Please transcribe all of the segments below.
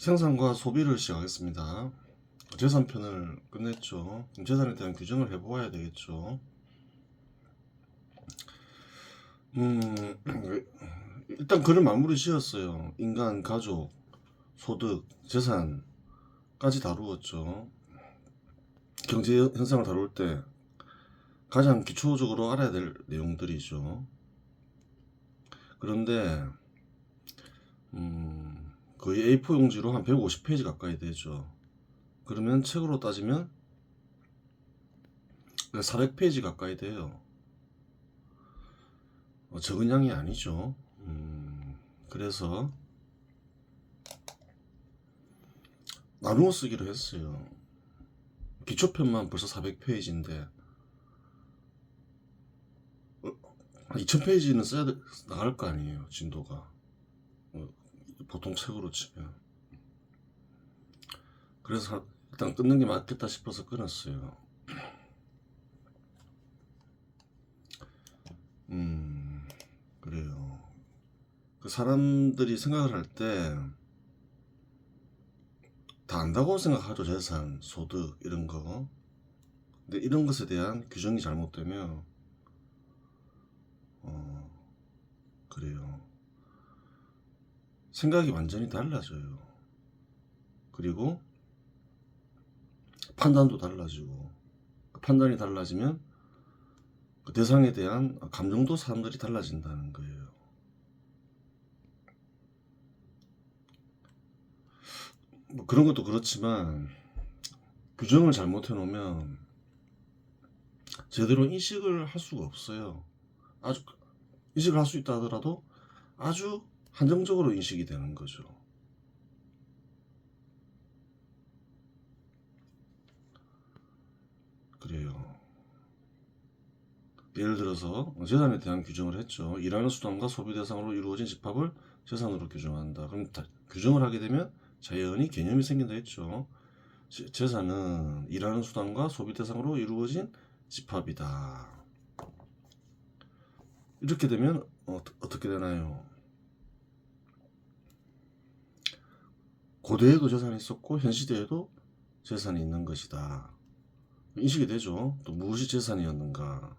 생산과 소비를 시작하겠습니다. 재산편을 끝냈죠. 재산에 대한 규정을 해보아야 되겠죠. 음, 일단 글을 마무리 지었어요. 인간, 가족, 소득, 재산까지 다루었죠. 경제 현상을 다룰 때 가장 기초적으로 알아야 될 내용들이죠. 그런데 음, 거의 A4 용지로 한 150페이지 가까이 되죠. 그러면 책으로 따지면 400페이지 가까이 돼요. 어, 적은 양이 아니죠. 음, 그래서 나누어 쓰기로 했어요. 기초편만 벌써 400페이지인데 2000페이지는 써야 돼- 나갈 거 아니에요. 진도가. 어, 보통 책으로 치면. 그래서 일단 끊는 게 맞겠다 싶어서 끊었어요. 음, 그래요. 그 사람들이 생각을 할 때 다 안다고 생각하죠. 재산, 소득, 이런 거. 근데 이런 것에 대한 규정이 잘못되면, 어, 그래요. 생각이 완전히 달라져요. 그리고 판단도 달라지고 그 판단이 달라지면 그 대상에 대한 감정도 사람들이 달라진다는 거예요. 뭐 그런 것도 그렇지만 규정을 잘못해 놓으면 제대로 인식을 할 수가 없어요. 아주 인식을 할 수 있다 하더라도 아주 한정적으로 인식이 되는 거죠. 그래요. 예를 들어서 재산에 대한 규정을 했죠. 일하는 수단과 소비 대상으로 이루어진 집합을 재산으로 규정한다. 그럼 다- 규정을 하게 되면 자연히 개념이 생긴다 했죠. 재- 재산은 일하는 수단과 소비 대상으로 이루어진 집합이다. 이렇게 되면 어, 어떻게 되나요? 고대에도 재산이 있었고 현 시대에도 재산이 있는 것이다. 인식이 되죠. 또 무엇이 재산이었는가?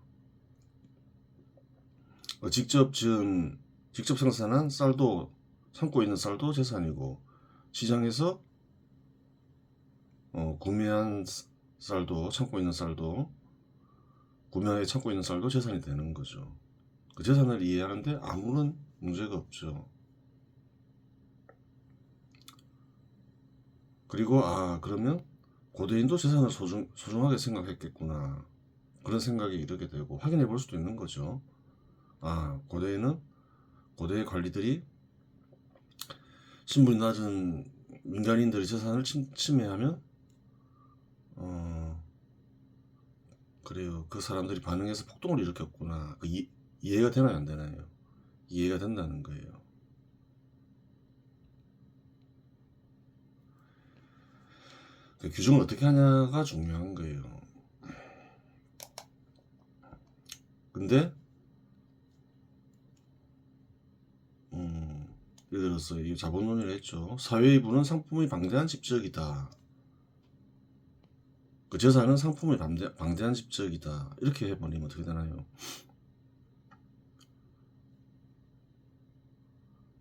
어, 직접 지은 직접 생산한 쌀도 참고 있는 쌀도 재산이고 시장에서 어, 구매한 스- 쌀도 참고 있는 쌀도 구매하에 참고 있는 쌀도 재산이 되는 거죠. 그 재산을 이해하는데 아무런 문제가 없죠. 그리고 아 그러면 고대인도 재산을 소중, 소중하게 생각했겠구나 그런 생각이 이르게 되고 확인해 볼 수도 있는 거죠. 아 고대에는 고대의 관리들이 신분이 낮은 민간인들의 재산을 침, 침해하면 어 그래요 그 사람들이 반응해서 폭동을 일으켰구나 그 이, 이해가 되나요 안 되나요? 이해가 된다는 거예요. 그 규정을 어떻게 하냐가 중요한 거예요. 근데 음, 예를 들어서 이 자본론을 했죠. 사회의 부는 상품의 방대한 집적이다. 그 재산은 상품의 방대, 방대한 집적이다. 이렇게 해버리면 어떻게 되나요?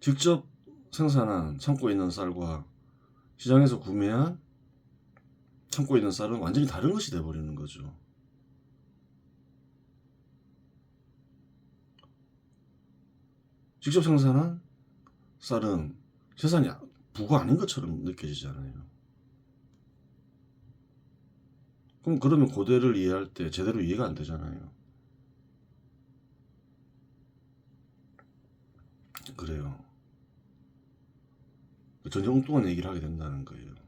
직접 생산한 참고 있는 쌀과 시장에서 구매한 참고 있는 쌀은 완전히 다른 것이 돼버리는 거죠. 직접 생산한 쌀은 재산이 부가 아닌 것처럼 느껴지잖아요. 그럼 그러면 고대를 이해할 때 제대로 이해가 안 되잖아요. 그래요. 전혀 엉뚱한 얘기를 하게 된다는 거예요.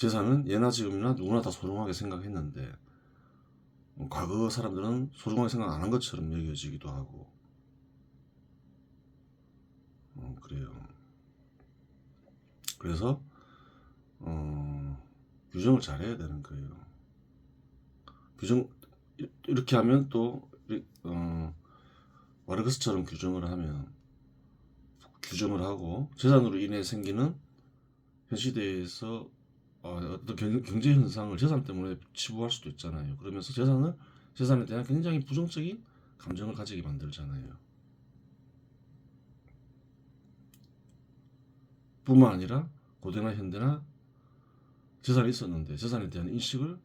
재산은 예나 지금이나 누구나 다 소중하게 생각했는데 어, 과거 사람들은 소중하게 생각 안 한 것처럼 여겨지기도 하고 어, 그래요. 그래서 어, 규정을 잘해야 되는 거예요. 규정 이- 이렇게 하면 또 이- 어, 와르크스처럼 규정을 하면 규정을 하고 재산으로 인해 생기는 현 시대에서 어, 어떤 경, 경제 현상을 재산 때문에 치부할 수도 있잖아요. 그러면서 재산을 재산에 대한 굉장히 부정적인 감정을 가지게 만들잖아요. 뿐만 아니라 고대나 현대나 재산이 있었는데 재산에 대한 인식을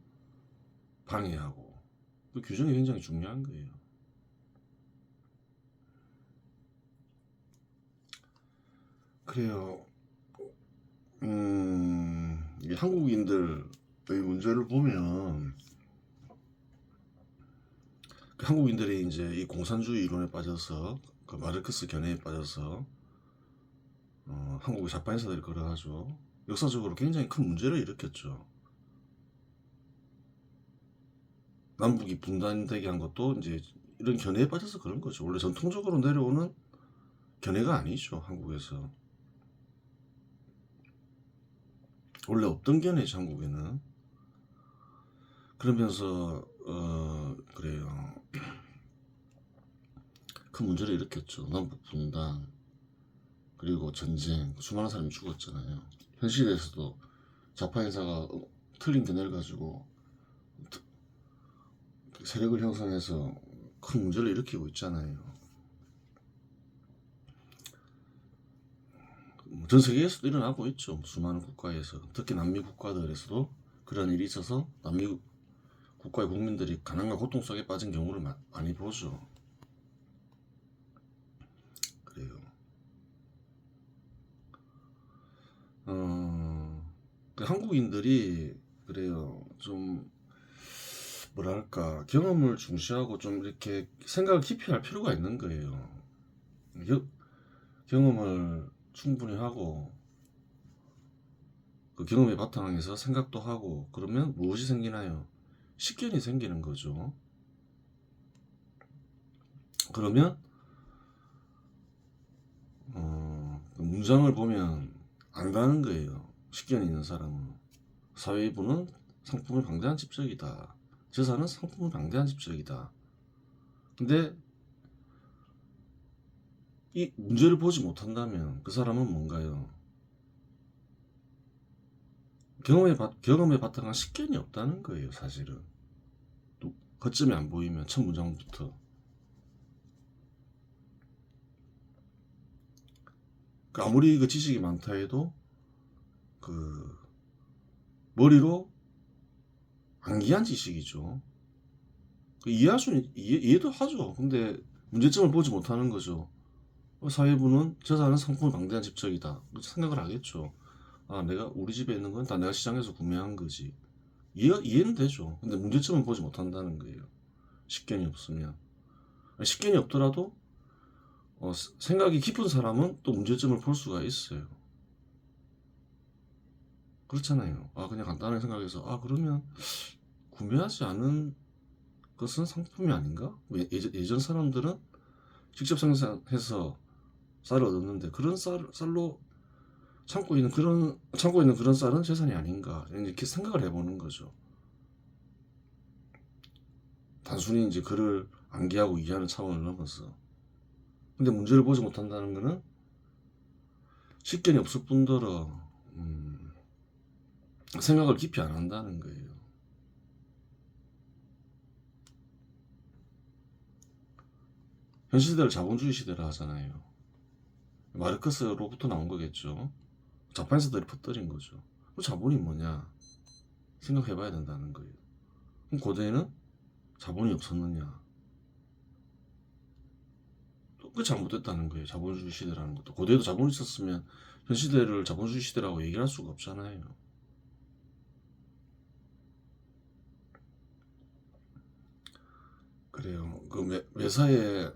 방해하고 그 규정이 굉장히 중요한 거예요. 그래요. 음, 한국인들의 문제를 보면 그 한국인들이 이제 이 공산주의 이론에 빠져서 그 마르크스 견해에 빠져서 어, 한국의 좌파 인사들이 걸어가죠. 역사적으로 굉장히 큰 문제를 일으켰죠. 남북이 분단되게 한 것도 이제 이런 견해에 빠져서 그런 거죠. 원래 전통적으로 내려오는 견해가 아니죠. 한국에서. 원래 없던 견해죠. 한국에는. 그러면서 어 그래요. 큰 문제를 일으켰죠. 남북 분단 그리고 전쟁 수많은 사람이 죽었잖아요. 현 시대에서도 좌파 인사가 틀린 견해를 가지고 트- 세력을 형성해서 큰 문제를 일으키고 있잖아요. 전 세계에서도 일어나고 있죠. 수많은 국가에서 특히 남미 국가들에서도 그런 일이 있어서 남미 국가의 국민들이 가난과 고통 속에 빠진 경우를 마- 많이 보죠. 그래요. 어, 그 한국인들이 그래요. 좀 뭐랄까 경험을 중시하고 좀 이렇게 생각을 깊이 할 필요가 있는 거예요. 겨- 경험을 충분히 하고 그 경험에 바탕에서 생각도 하고 그러면 무엇이 생기나요? 식견이 생기는 거죠. 그러면 어, 그 문장을 보면 안 가는 거예요. 식견이 있는 사람은 사회부는 상품을 방대한 집적이다. 재산은 상품을 방대한 집적이다. 근데 이 문제를 보지 못한다면 그 사람은 뭔가요? 경험에, 바, 경험에 바탕한 식견이 없다는 거예요, 사실은. 또 거점이 안 보이면 첫 문장부터. 그 아무리 그 지식이 많다 해도 그 머리로 암기한 지식이죠. 그 이해할 수는 이해, 이해도 하죠. 근데 문제점을 보지 못하는 거죠. 어, 사회부는 재산은 상품을 방대한 집적이다. 생각을 하겠죠. 아, 내가 우리 집에 있는 건 다 내가 시장에서 구매한 거지. 이해 이해는 되죠. 근데 문제점은 보지 못한다는 거예요. 식견이 없으면. 식견이 없더라도 어, 스- 생각이 깊은 사람은 또 문제점을 볼 수가 있어요. 그렇잖아요. 아, 그냥 간단하게 생각해서, 아, 그러면 구매하지 않은 것은 상품이 아닌가? 예- 예전, 예전 사람들은 직접 생산해서 쌀을 얻었는데, 그런 쌀, 쌀로 참고 있는 그런, 참고 있는 그런 쌀은 재산이 아닌가? 이렇게 생각을 해보는 거죠. 단순히 이제 글을 암기하고 이해하는 차원을 넘어서. 근데 문제를 보지 못한다는 거는 식견이 없을 뿐더러 음, 생각을 깊이 안 한다는 거예요. 현 시대를 자본주의 시대라 하잖아요. 마르크스로부터 나온 거겠죠. 자판사들이 퍼뜨린 거죠. 그 자본이 뭐냐 생각해봐야 된다는 거예요. 그럼 고대에는 자본이 없었느냐? 그 잘못됐다는 거예요. 자본주의 시대라는 것도. 고대에도 자본이 있었으면 현 시대를 자본주의 시대라고 얘기를 할 수가 없잖아요. 그래요. 그 매, 매사에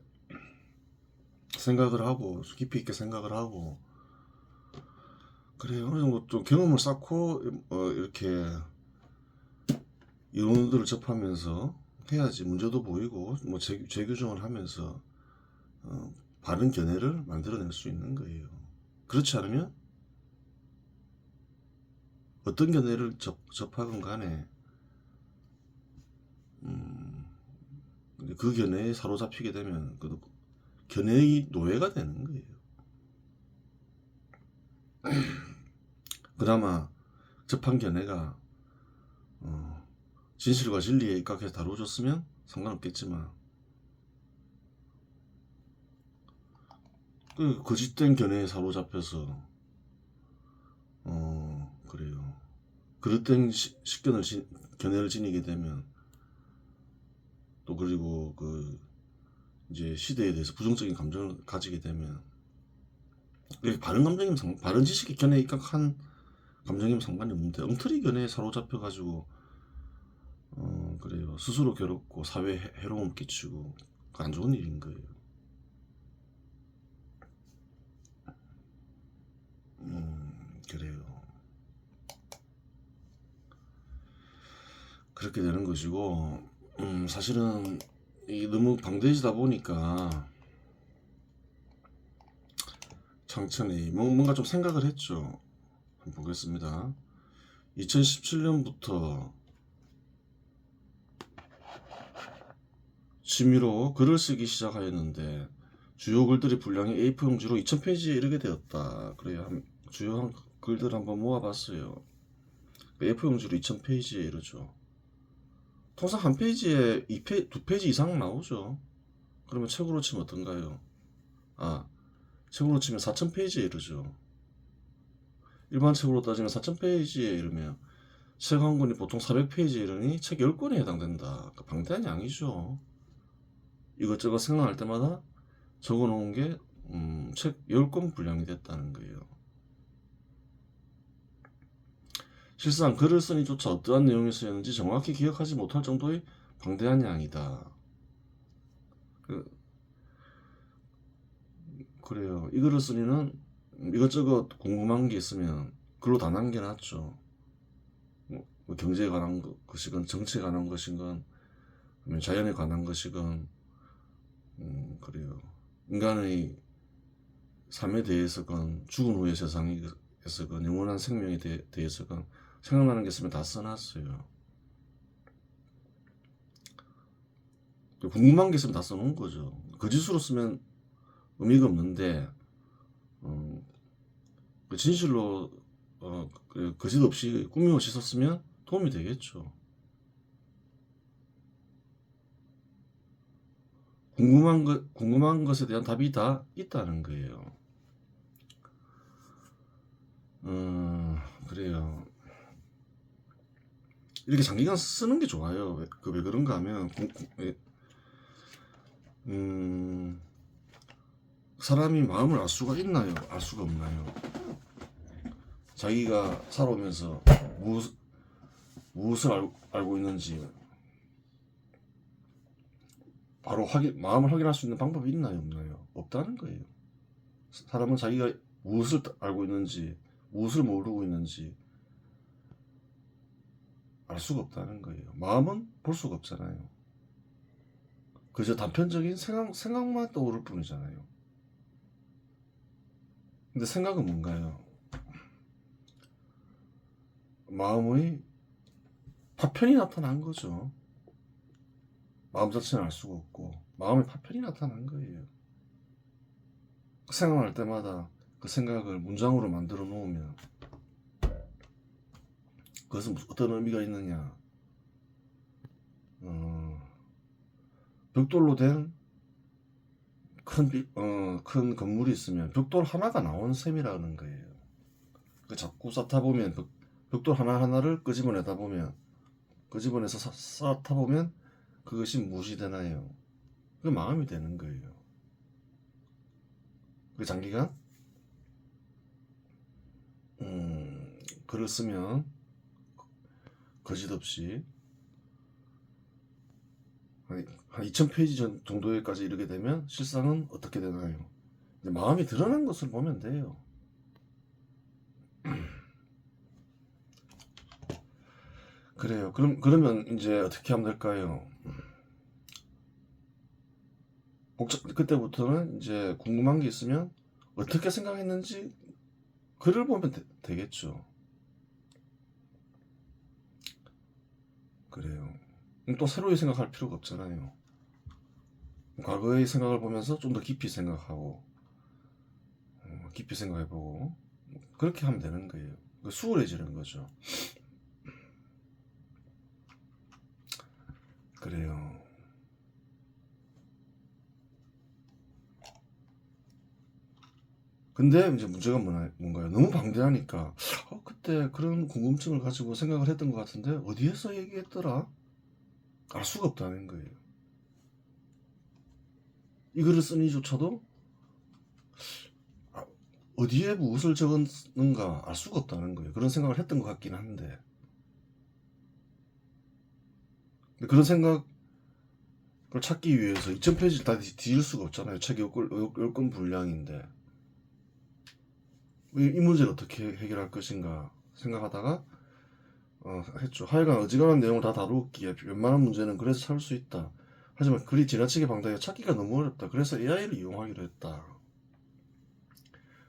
생각을 하고 깊이 있게 생각을 하고 그래요. 어느 정도 좀 경험을 쌓고 어, 이렇게 이론들을 접하면서 해야지 문제도 보이고 뭐 재, 재규정을 하면서 어, 바른 견해를 만들어낼 수 있는 거예요. 그렇지 않으면 어떤 견해를 접, 접하건 간에 음, 그 견해에 사로잡히게 되면 그 견해의 노예가 되는 거예요. 그나마 접한 견해가 어, 진실과 진리에 입각해서 다루어졌으면 상관없겠지만 그 거짓된 견해에 사로잡혀서 어 그래요 그릇된 시- 식견을 지, 견해를 지니게 되면 또 그리고 그 이제 시대에 대해서 부정적인 감정을 가지게 되면 이게 바른 감정이면 상, 바른 지식의 견해에 입각한 감정이면 상관이 없는데 엉터리 견해에 사로잡혀 가지고 어 그래요 스스로 괴롭고 사회에 해- 해로움 끼치고 그안 좋은 일인 거예요. 음 그래요. 그렇게 되는 것이고 음 사실은 이 너무 방대해지다 보니까 창천이 뭐- 뭔가 좀 생각을 했죠. 한번 보겠습니다. 2017년부터 취미로 글을 쓰기 시작하였는데 주요 글들의 분량이 A4 용지로 2000페이지에 이르게 되었다. 그래요. 한- 주요 한 글들 한번 모아봤어요. A4 용지로 2000페이지에 이르죠. 통상 한 페이지에 2페, 두 페이지 이상 나오죠. 그러면 책으로 치면 어떤가요? 아, 책으로 치면 4000페이지에 이르죠. 일반 책으로 따지면 4000페이지에 이르면 책 한 권이 보통 400페이지에 이르니 책 10권에 해당된다. 그 방대한 양이죠. 이것저것 생각날 때마다 적어 놓은 게, 음, 책 10권 분량이 됐다는 거예요. 실상 글을 쓰니조차 어떠한 내용이 쓰였는지 정확히 기억하지 못할 정도의 방대한 양이다. 그, 그래요. 이 글을 쓰니는 이것저것 궁금한 게 있으면 글로 다 남겨놨죠. 뭐, 뭐 경제에 관한 것- 것이건 정치에 관한 것이건 아니면 자연에 관한 것이건 음, 그래요. 인간의 삶에 대해서건 죽은 후의 세상에서건 영원한 생명에 대, 대해서건 생각나는 게 있으면 다 써놨어요. 궁금한 게 있으면 다 써놓은 거죠. 거짓으로 쓰면 의미가 없는데 어, 그 진실로 어, 그 거짓 없이 꾸밈 없이 썼으면 도움이 되겠죠. 궁금한 것 궁금한 것에 대한 답이 다 있다는 거예요. 음, 그래요. 이렇게 장기간 쓰는 게 좋아요. 왜, 그왜 그런가 하면 궁- 궁- 예, 음, 사람이 마음을 알 수가 있나요? 알 수가 없나요? 자기가 살아오면서 무엇, 무엇을 알, 알고 있는지 바로 확인, 마음을 확인할 수 있는 방법이 있나요? 없나요? 없다는 거예요. 사람은 자기가 무엇을 알고 있는지, 무엇을 모르고 있는지 알 수가 없다는 거예요. 마음은 볼 수가 없잖아요. 그저 단편적인 생각, 생각만 떠오를 뿐이잖아요. 근데 생각은 뭔가요? 마음의 파편이 나타난 거죠. 마음 자체는 알 수가 없고 마음의 파편이 나타난 거예요. 생각할 때마다 그 생각을 문장으로 만들어 놓으면 그것은 어떤 의미가 있느냐? 어, 벽돌로 된 큰, 비- 어, 큰 건물이 있으면 벽돌 하나가 나온 셈이라는 거예요. 그 자꾸 쌓다 보면 벽, 벽돌 하나하나를 끄집어내다 보면 끄집어내서 쌓- 쌓다 보면 그것이 무엇이 되나요? 그 마음이 되는 거예요. 그 장기간 음, 글을 쓰면 거짓 없이 한, 한 2000페이지 전- 정도에까지 이르게 되면 실상은 어떻게 되나요? 이제 마음이 드러난 것을 보면 돼요. 그래요. 그럼 그러면 이제 어떻게 하면 될까요? 그때부터는 이제 궁금한 게 있으면 어떻게 생각했는지 글을 보면 되, 겠죠 그래요. 또 새로이 생각할 필요가 없잖아요. 과거의 생각을 보면서 좀 더 깊이 생각하고 어, 깊이 생각해보고 그렇게 하면 되는 거예요. 그 수월해지는 거죠. 그래요. 근데 이제 문제가 뭔가요? 너무 방대하니까 어, 그때 그런 궁금증을 가지고 생각을 했던 것 같은데 어디에서 얘기했더라? 알 수가 없다는 거예요. 이 글을 쓴 이조차도 아, 어디에 무엇을 적었는가 알 수가 없다는 거예요. 그런 생각을 했던 것 같긴 한데 그런 생각을 찾기 위해서 2000페이지를 다 뒤- 뒤질 수가 없잖아요. 책이 요건 분량인데 이, 이 문제를 어떻게 해결할 것인가 생각하다가 어, 했죠. 하여간 어지간한 내용을 다 다루기에 웬만한 문제는 그래서 찾을 수 있다. 하지만 글이 지나치게 방대해 찾기가 너무 어렵다. 그래서 AI를 이용하기로 했다.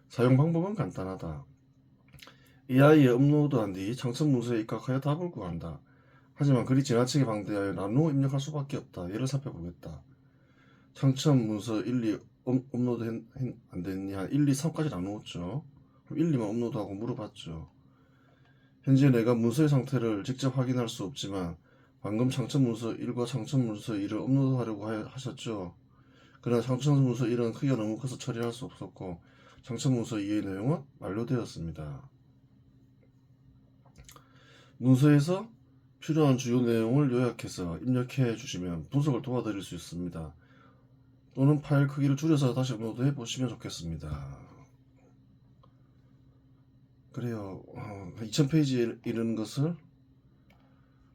사용 방법은 간단하다. AI에 업로드한 뒤 창천 문서에 입각하여 답을 구한다. 하지만 글이 지나치게 방대하여 나누어 입력할 수밖에 없다. 예를 살펴보겠다. 창천 문서 1, 2 업, 업로드 안 됐니? 한 1, 2, 3까지 나누었죠. 그럼 1, 2만 업로드하고 물어봤죠. 현재 내가 문서의 상태를 직접 확인할 수 없지만 방금 창천 문서 1과 창천 문서 2를 업로드하려고 하- 하셨죠. 그러나 창천 문서 1은 크기가 너무 커서 처리할 수 없었고 창천 문서 2의 내용은 완료되었습니다. 문서에서 필요한 주요 내용을 요약해서 입력해 주시면 분석을 도와드릴 수 있습니다. 또는 파일 크기를 줄여서 다시 업로드해 보시면 좋겠습니다. 그래요. 어, 2000페이지에 이르는 것을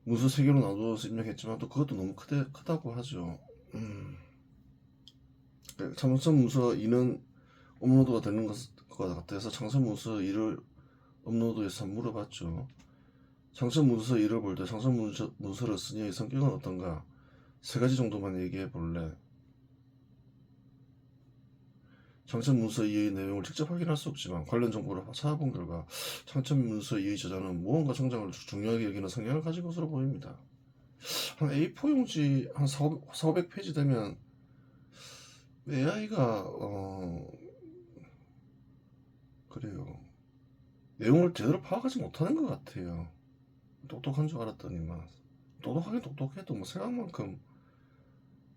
문서 3개로 나누어서 입력했지만 또 그것도 너무 크대, 크다고 하죠. 음. 창선 문서 2는 업로드가 되는 것 같아서 창선 문서 2를 업로드해서 물어봤죠. 창선 문서 2를 볼 때 창선 문서, 문서를 쓰니의 성격은 어떤가? 세 가지 정도만 얘기해 볼래. 창천 문서 2의 내용을 직접 확인할 수 없지만 관련 정보를 찾아본 결과 창천 문서 2의 저자는 무언가 성장을 중요하게 여기는 성향을 가진 것으로 보입니다. 한 A4 용지 한 400, 400페이지 되면 AI가 어 그래요 내용을 제대로 파악하지 못하는 것 같아요. 똑똑한 줄 알았더니만 똑똑하긴 똑똑해도 뭐 생각만큼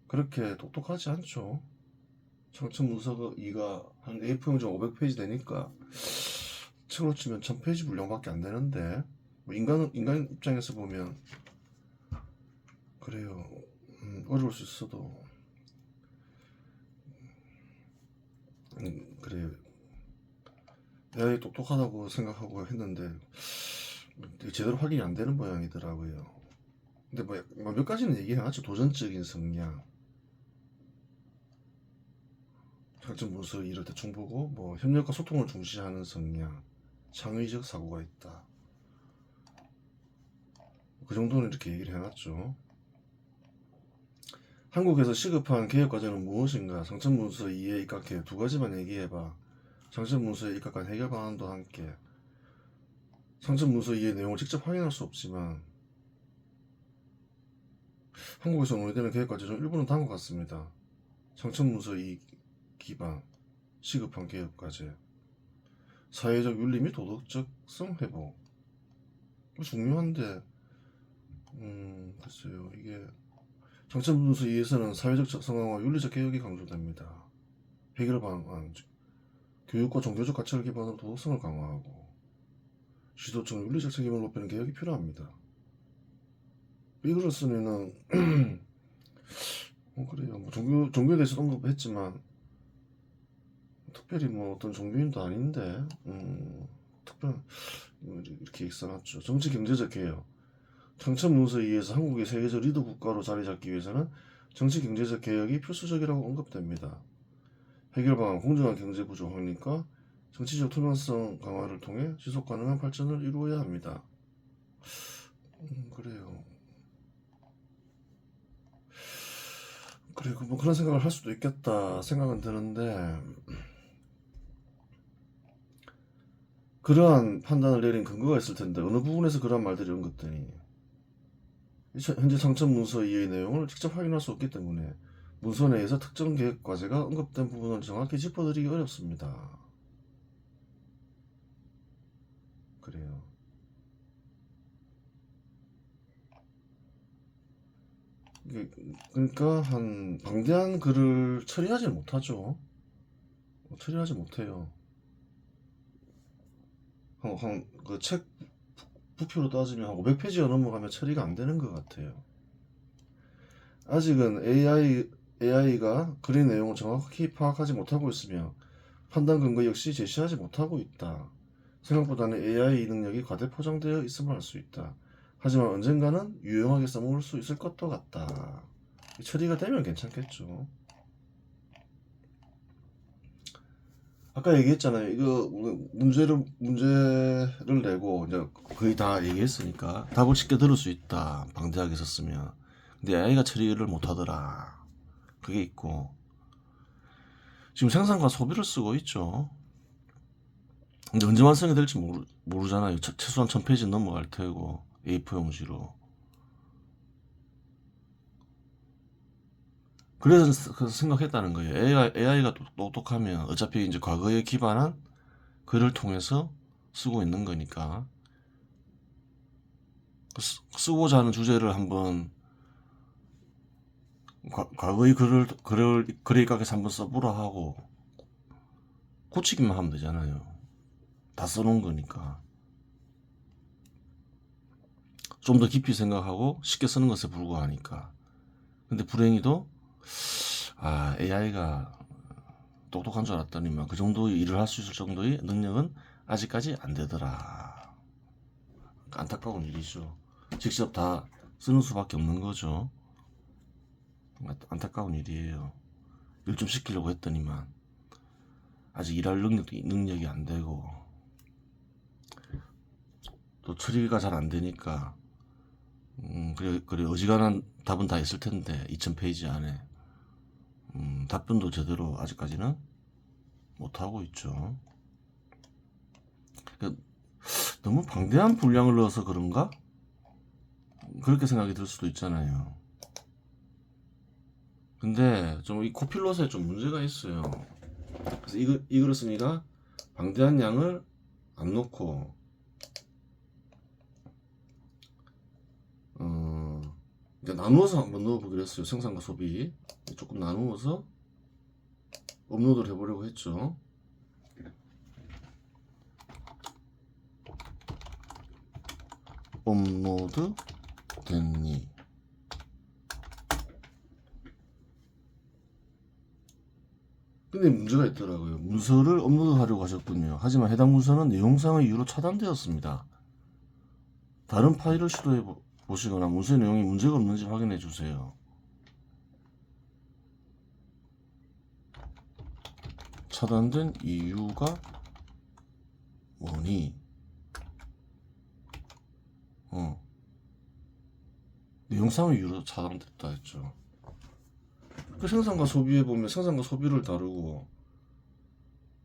그렇게 똑똑하지 않죠. 청천 문서가 2가 한 A4 용지 500페이지 되니까 책으로 치면 1000페이지 분량밖에 안 되는데 뭐 인간 인간 입장에서 보면 그래요. 음, 어려울 수 있어도. 음, 그래요 내가 똑똑하다고 생각하고 했는데 제대로 확인이 안 되는 모양이더라고요. 근데 뭐 몇 가지는 얘기해놨죠 도전적인 성향 작전 문서 이럴 때 중보고 뭐 협력과 소통을 중시하는 성향, 창의적 사고가 있다. 그 정도는 이렇게 얘기를 해놨죠. 한국에서 시급한 개혁 과제는 무엇인가? 상천 문서 2에 입각해 두 가지만 얘기해봐. 상천 문서에 입각한 해결 방안도 함께. 상천 문서 2의 내용을 직접 확인할 수 없지만 한국에서 논의되는 중 일부는 다음과 같습니다. 상천 문서 2 기반, 시급한 개혁과제, 사회적 윤리 및 도덕적성 회복. 중요한데, 음, 글쎄요, 이게, 정책문서 2에서는 사회적 성황과 윤리적 개혁이 강조됩니다. 해결 방안, 즉, 교육과 종교적 가치를 기반으로 도덕성을 강화하고, 지도적 윤리적 책임을 높이는 개혁이 필요합니다. 쓰면은, 어, 그래요. 뭐 종교, 종교에 대해서 언급했지만, 특별히 뭐 어떤 종교인도 아닌데 음, 특별 이렇게 써놨죠. 정치 경제적 개혁. 청천 문서에 의해서 한국이 세계적 리더 국가로 자리 잡기 위해서는 정치 경제적 개혁이 필수적이라고 언급됩니다. 해결 방안 공정한 경제 구조 확립과 정치적 투명성 강화를 통해 지속 가능한 발전을 이루어야 합니다. 음, 그래요. 그리고 뭐 그런 생각을 할 수도 있겠다 생각은 드는데 그러한 판단을 내린 근거가 있을 텐데 어느 부분에서 그러한 말들이 언급되니 현재 상천 문서 이의 내용을 직접 확인할 수 없기 때문에 문서 내에서 특정 계획 과제가 언급된 부분을 정확히 짚어드리기 어렵습니다. 그래요. 그러니까 한 방대한 글을 처리하지 못하죠. 처리하지 못해요. 한그 책 부표로 따지면 한 500페이지가 넘어가면 처리가 안 되는 것 같아요. 아직은 AI AI가 글의 내용을 정확히 파악하지 못하고 있으며 판단 근거 역시 제시하지 못하고 있다. 생각보다는 AI 능력이 과대 포장되어 있음을 알 수 있다. 하지만 언젠가는 유용하게 써먹을 수 있을 것도 같다. 처리가 되면 괜찮겠죠. 아까 얘기했잖아요. 이거 문제를 문제를 내고 이제 거의 다 얘기했으니까 답을 쉽게 들을 수 있다. 방대하게 썼으면. 근데 AI가 처리를 못하더라. 그게 있고 지금 생산과 소비를 쓰고 있죠. 근데 언제 완성이 될지 모르, 모르잖아요. 최- 최소한 1000페이지 넘어갈 테고 A4 용지로. 그래서 그래서 생각했다는 거예요. AI, AI가 똑똑하면 어차피 이제 과거에 기반한 글을 통해서 쓰고 있는 거니까 그 쓰- 쓰고자 하는 주제를 한번 과, 과거의 글을 글을 글에 입각해서 한번 써보라 하고 고치기만 하면 되잖아요. 다 써놓은 거니까 좀 더 깊이 생각하고 쉽게 쓰는 것에 불과하니까. 근데 불행히도 아 AI가 똑똑한 줄 알았더니만 그 정도의 일을 할 수 있을 정도의 능력은 아직까지 안 되더라. 안타까운 일이죠. 직접 다 쓰는 수밖에 없는 거죠. 안타까운 일이에요. 일 좀 시키려고 했더니만 아직 일할 능력이, 능력이 안 되고 또 처리가 잘 안 되니까 음, 그래, 그래 어지간한 답은 다 있을 텐데 2000 페이지 안에 음, 답변도 제대로 아직까지는 못 하고 있죠. 그, 너무 방대한 분량을 넣어서 그런가? 그렇게 생각이 들 수도 있잖아요. 근데 좀 이 코필롯에 좀 문제가 있어요. 그래서 이거를 쓰니까 방대한 양을 안 넣고 이제 나누어서 한번 넣어보기로 했어요. 생산과 소비 조금 나누어서 업로드를 해보려고 했죠. 업로드 됐니? 근데 문제가 있더라고요. 문서를 업로드하려고 하셨군요. 하지만 해당 문서는 내용상의 이유로 차단되었습니다. 다른 파일을 시도해 보- 보시거나 문서 내용이 문제가 없는지 확인해 주세요. 차단된 이유가 뭐니? 어. 내용상의 이유로 차단됐다 했죠. 그 생산과 소비에 보면 생산과 소비를 다루고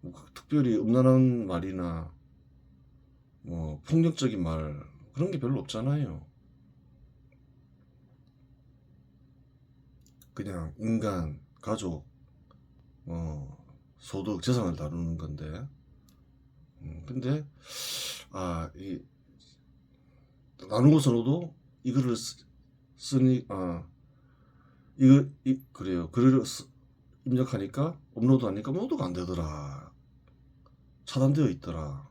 뭐 특별히 음란한 말이나 뭐 폭력적인 말 그런 게 별로 없잖아요. 그냥 인간, 가족, 뭐 소득, 재산을 다루는 건데. 음, 근데 아, 이 나누고서도 이거를 쓰, 쓰니 아 이거 이 그래요. 글을 쓰- 입력하니까 업로드 하니까 업로드가 안 되더라. 차단되어 있더라.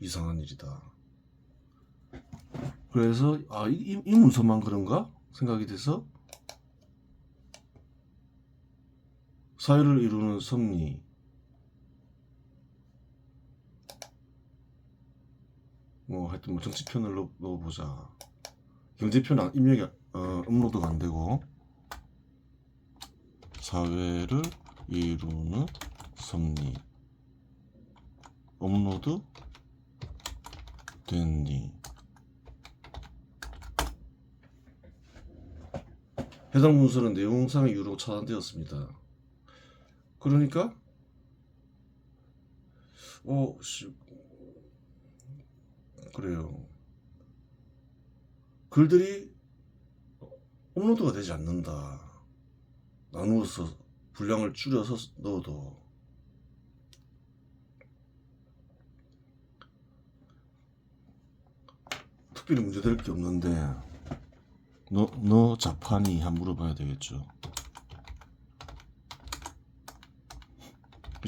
이상한 일이다. 그래서 아, 이, 이- 이 문서만 그런가 생각이 돼서 사회를 이루는 섭리 뭐 하여튼 뭐 정치편을 넣, 넣어보자. 경제편 안- 입력이 어, 업로드가 안 되고 사회를 이루는 섭리 업로드 됐니 해당 문서는 내용상의 이유로 차단되었습니다. 그러니까 어 씨, 그래요. 글들이 업로드가 되지 않는다. 나누어서 분량을 줄여서 넣어도 특별히 문제될 게 없는데 너, 너 자판이 한 물어봐야 되겠죠.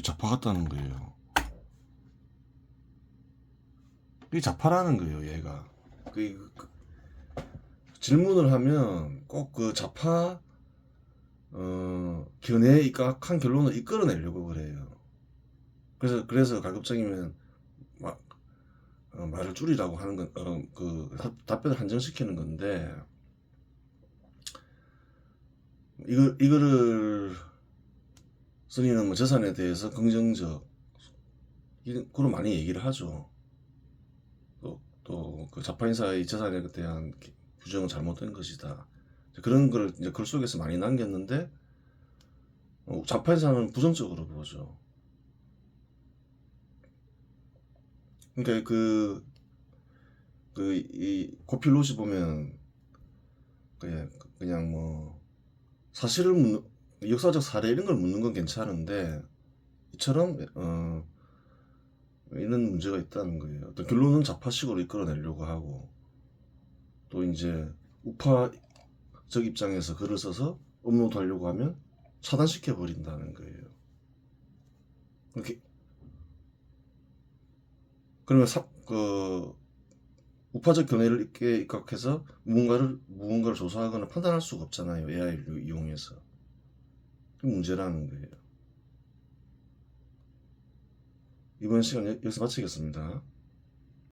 자파 같다는 거예요. 이 자파라는 거예요, 얘가. 그, 그- 질문을 하면 꼭 그 자파 어, 견해에 입각한 결론을 이끌어내려고 그래요. 그래서 그래서 가급적이면 막 어, 말을 줄이라고 하는 건, 어, 그 답- 답변을 한정시키는 건데 이거 이거를 선이는 뭐 재산에 대해서 긍정적 이런 많이 얘기를 하죠. 또또그 자파 인사의 재산에 대한 기- 규정은 잘못된 것이다. 그런 걸 이제 글 속에서 많이 남겼는데 어, 좌파 인사는 부정적으로 보죠. 그러니까 그, 그, 이, 고필롯이 보면, 그냥, 그냥 뭐, 사실을 묻는, 역사적 사례 이런 걸 묻는 건 괜찮은데, 이처럼, 어, 이런 문제가 있다는 거예요. 또 결론은 좌파식으로 이끌어내려고 하고, 또 이제, 우파적 입장에서 글을 써서 업로드 하려고 하면 차단시켜 버린다는 거예요. 이렇게 그러면 사, 그 우파적 견해를 있게 입각해서 무언가를 무언가를 조사하거나 판단할 수가 없잖아요. AI를 이용해서 그 문제라는 거예요. 이번 시간 여- 여기서 마치겠습니다.